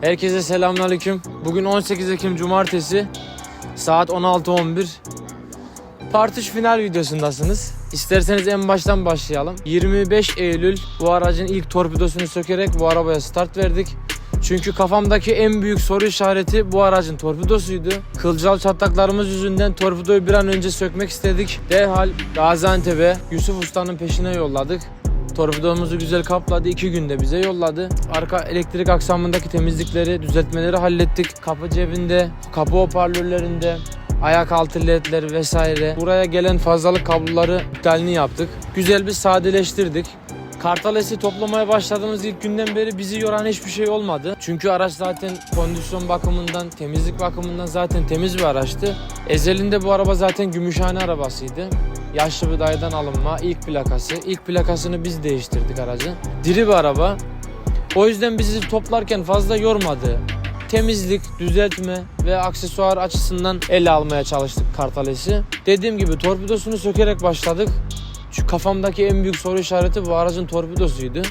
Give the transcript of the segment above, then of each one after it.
Herkese selamünaleyküm. Bugün 18 Ekim Cumartesi. Saat 16.11. Part 3 final videosundasınız. İsterseniz en baştan başlayalım. 25 Eylül bu aracın ilk torpidosunu sökerek bu arabaya start verdik. Çünkü kafamdaki en büyük soru işareti bu aracın torpidosuydu. Kılcal çatlaklarımız yüzünden torpidoyu bir an önce sökmek istedik. Derhal Gaziantep'e Yusuf Usta'nın peşine yolladık. Torpidomuzu güzel kapladı. iki günde bize yolladı. Arka elektrik aksamındaki temizlikleri, düzeltmeleri hallettik. Kapı cebinde, kapı hoparlörlerinde, ayak altı ledleri vesaire. Buraya gelen fazlalık kabloları iptalini yaptık. Güzel bir sadeleştirdik. Kartalesi toplamaya başladığımız ilk günden beri bizi yoran hiçbir şey olmadı. Çünkü araç zaten kondisyon bakımından, temizlik bakımından zaten temiz bir araçtı. Ezelinde bu araba zaten gümüşhane arabasıydı. Yaşlı bir dayıdan alınma ilk plakası. İlk plakasını biz değiştirdik aracın. Diri bir araba. O yüzden bizi toplarken fazla yormadı. Temizlik, düzeltme ve aksesuar açısından ele almaya çalıştık Kartales'i. Dediğim gibi torpidosunu sökerek başladık. Şu kafamdaki en büyük soru işareti bu aracın torpidosuydu.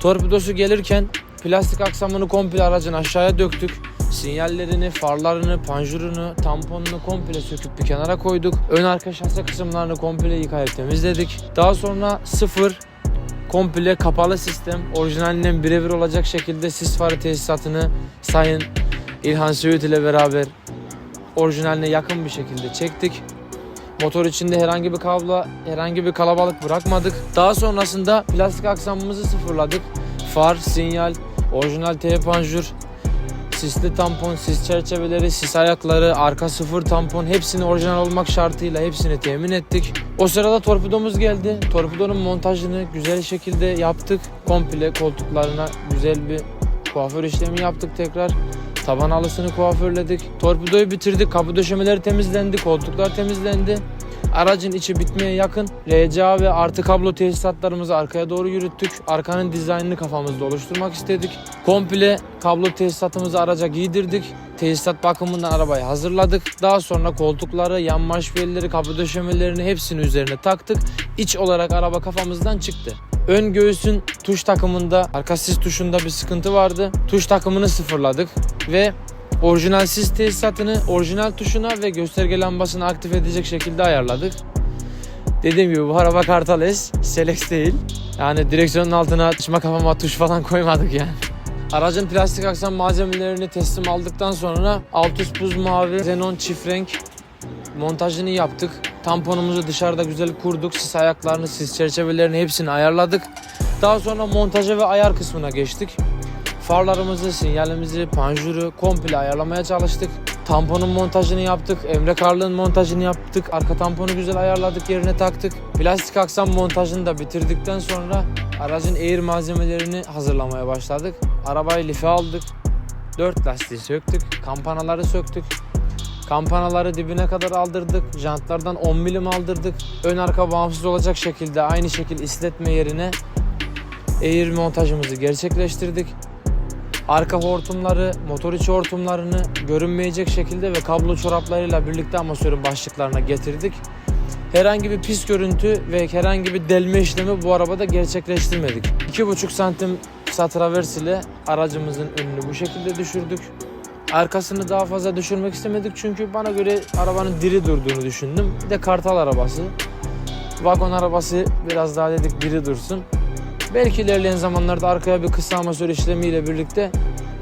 Torpidosu gelirken plastik aksamını komple aracın aşağıya döktük. Sinyallerini, farlarını, panjurunu, tamponunu komple söküp bir kenara koyduk. Ön arka şase kısımlarını komple yıkayıp temizledik. Daha sonra sıfır komple kapalı sistem orijinalinden birebir olacak şekilde sis farı tesisatını Sayın İlhan Söğüt ile beraber orijinaline yakın bir şekilde çektik. Motor içinde herhangi bir kablo, herhangi bir kalabalık bırakmadık. Daha sonrasında plastik aksamımızı sıfırladık. Far, sinyal, orijinal T panjur, sisli tampon, sis çerçeveleri, sis ayakları, arka sıfır tampon hepsini orijinal olmak şartıyla hepsini temin ettik. O sırada torpidomuz geldi. Torpidonun montajını güzel şekilde yaptık. Komple koltuklarına güzel bir kuaför işlemi yaptık tekrar. Taban halısını kuaförledik. Torpidoyu bitirdik. Kapı döşemeleri temizlendi. Koltuklar temizlendi. Aracın içi bitmeye yakın. RCA ve artı kablo tesisatlarımızı arkaya doğru yürüttük. Arkanın dizaynını kafamızda oluşturmak istedik. Komple kablo tesisatımızı araca giydirdik. Tesisat bakımından arabayı hazırladık. Daha sonra koltukları, yan maşbiyelleri, kapı döşemelerini hepsini üzerine taktık. İç olarak araba kafamızdan çıktı. Ön göğsün tuş takımında, arka sis tuşunda bir sıkıntı vardı. Tuş takımını sıfırladık ve orijinal sis tesisatını orijinal tuşuna ve gösterge lambasını aktif edecek şekilde ayarladık. Dediğim gibi bu araba Kartal S, Selex değil. Yani direksiyonun altına açma kafama tuş falan koymadık yani. Aracın plastik aksam malzemelerini teslim aldıktan sonra Altus buz mavi xenon çift renk montajını yaptık. Tamponumuzu dışarıda güzel kurduk. Sis ayaklarını, sis çerçevelerini hepsini ayarladık. Daha sonra montaja ve ayar kısmına geçtik. Farlarımızı, sinyalimizi, panjuru komple ayarlamaya çalıştık. Tamponun montajını yaptık. Emre Karlı'nın montajını yaptık. Arka tamponu güzel ayarladık, yerine taktık. Plastik aksam montajını da bitirdikten sonra aracın air malzemelerini hazırlamaya başladık. Arabayı life aldık. 4 lastiği söktük. Kampanaları söktük. Kampanaları dibine kadar aldırdık. Jantlardan 10 milim aldırdık. Ön arka bağımsız olacak şekilde aynı şekil isletme yerine air montajımızı gerçekleştirdik. Arka hortumları, motor içi hortumlarını görünmeyecek şekilde ve kablo çoraplarıyla birlikte amasörün başlıklarına getirdik. Herhangi bir pis görüntü ve herhangi bir delme işlemi bu arabada gerçekleştirmedik. 2,5 santim satravers ile aracımızın önünü bu şekilde düşürdük. Arkasını daha fazla düşürmek istemedik çünkü bana göre arabanın diri durduğunu düşündüm. Bir de kartal arabası. Vagon arabası biraz daha dedik diri dursun. Belki ilerleyen zamanlarda arkaya bir kısa amasör işlemiyle birlikte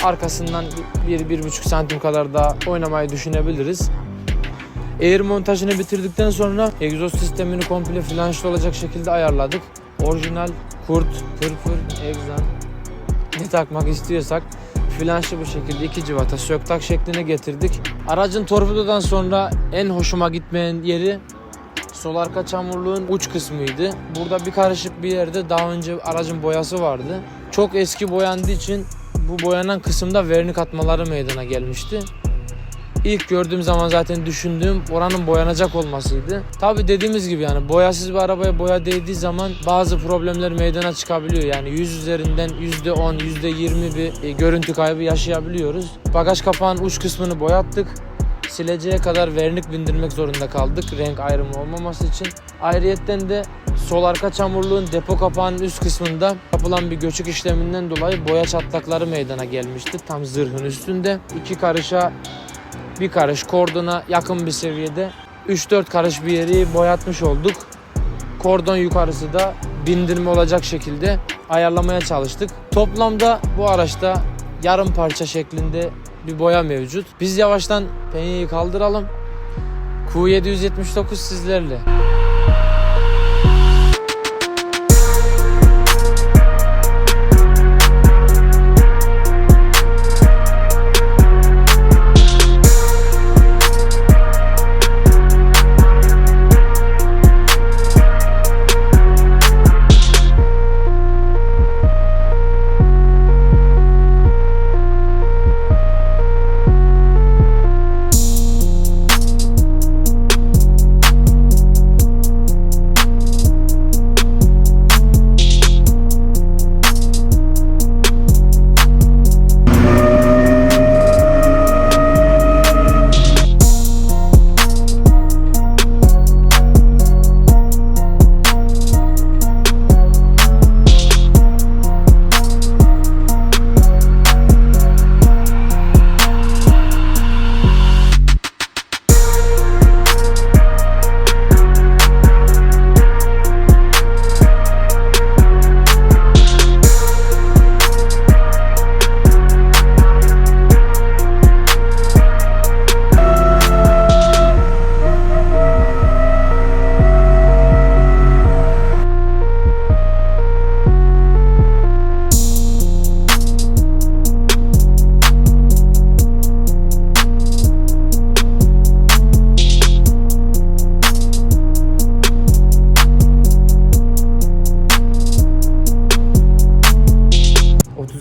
arkasından 1-1,5 santim kadar daha oynamayı düşünebiliriz. Air montajını bitirdikten sonra egzoz sistemini komple flanşlı olacak şekilde ayarladık. Orijinal kurt, pırpır, egzan ne takmak istiyorsak flanşlı bu şekilde iki civata söktak şekline getirdik. Aracın torpidodan sonra en hoşuma gitmeyen yeri sol arka çamurluğun uç kısmıydı. Burada bir karışık bir yerde daha önce aracın boyası vardı. Çok eski boyandığı için bu boyanan kısımda vernik atmaları meydana gelmişti. İlk gördüğüm zaman zaten düşündüğüm oranın boyanacak olmasıydı. Tabi dediğimiz gibi yani boyasız bir arabaya boya değdiği zaman bazı problemler meydana çıkabiliyor. Yani 100 üzerinden %10, %20 bir e, görüntü kaybı yaşayabiliyoruz. Bagaj kapağın uç kısmını boyattık. Sileceğe kadar vernik bindirmek zorunda kaldık renk ayrımı olmaması için. Ayrıyetten de sol arka çamurluğun depo kapağının üst kısmında yapılan bir göçük işleminden dolayı boya çatlakları meydana gelmişti. Tam zırhın üstünde. iki karışa bir karış kordona yakın bir seviyede 3-4 karış bir yeri boyatmış olduk. Kordon yukarısı da bindirme olacak şekilde ayarlamaya çalıştık. Toplamda bu araçta yarım parça şeklinde bir boya mevcut. Biz yavaştan penyeyi kaldıralım. Q779 sizlerle.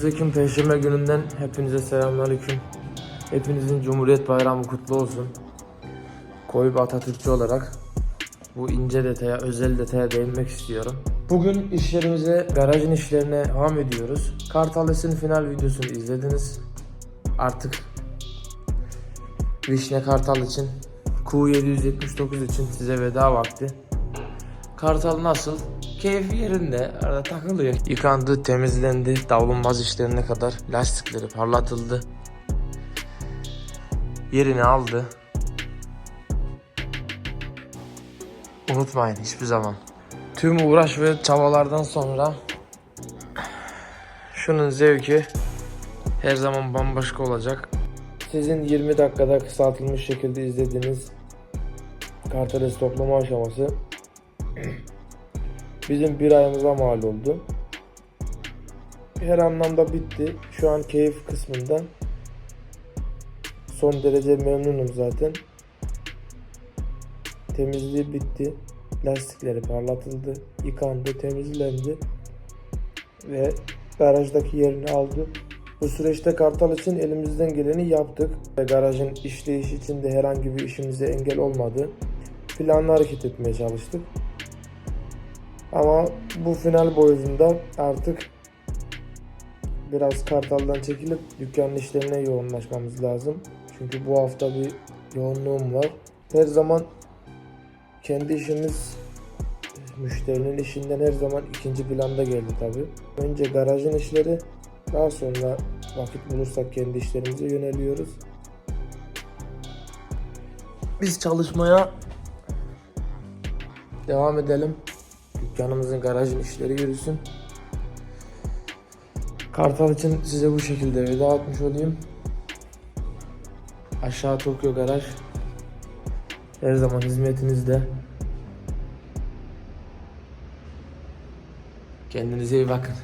Ekim Perşembe gününden hepinize selamünaleyküm. Hepinizin Cumhuriyet Bayramı kutlu olsun. Koyu bir Atatürkçü olarak bu ince detaya, özel detaya değinmek istiyorum. Bugün işlerimize, garajın işlerine devam ediyoruz. Kartales'in final videosunu izlediniz. Artık Vişne Kartal için, Q779 için size veda vakti. Kartal nasıl? Keyfi yerinde, arada takılıyor. Yıkandı, temizlendi, davlumbaz işlerine kadar lastikleri parlatıldı. Yerini aldı. Unutmayın hiçbir zaman. Tüm uğraş ve çabalardan sonra şunun zevki her zaman bambaşka olacak. Sizin 20 dakikada kısaltılmış şekilde izlediğiniz karteles toplama aşaması bizim bir ayımıza mal oldu. Her anlamda bitti. Şu an keyif kısmından son derece memnunum zaten. Temizliği bitti. Lastikleri parlatıldı, yıkandı, temizlendi ve garajdaki yerini aldı. Bu süreçte Kartal için elimizden geleni yaptık ve garajın işleyişi için de herhangi bir işimize engel olmadı. Planlı hareket etmeye çalıştık. Ama bu final boyutunda artık biraz Kartal'dan çekilip dükkanın işlerine yoğunlaşmamız lazım. Çünkü bu hafta bir yoğunluğum var. Her zaman kendi işimiz müşterinin işinden her zaman ikinci planda geldi tabi. Önce garajın işleri daha sonra vakit bulursak kendi işlerimize yöneliyoruz. Biz çalışmaya devam edelim. Dükkanımızın garajın işleri yürüsün. Kartal için size bu şekilde veda etmiş olayım. Aşağı Tokyo Garaj her zaman hizmetinizde. Kendinize iyi bakın.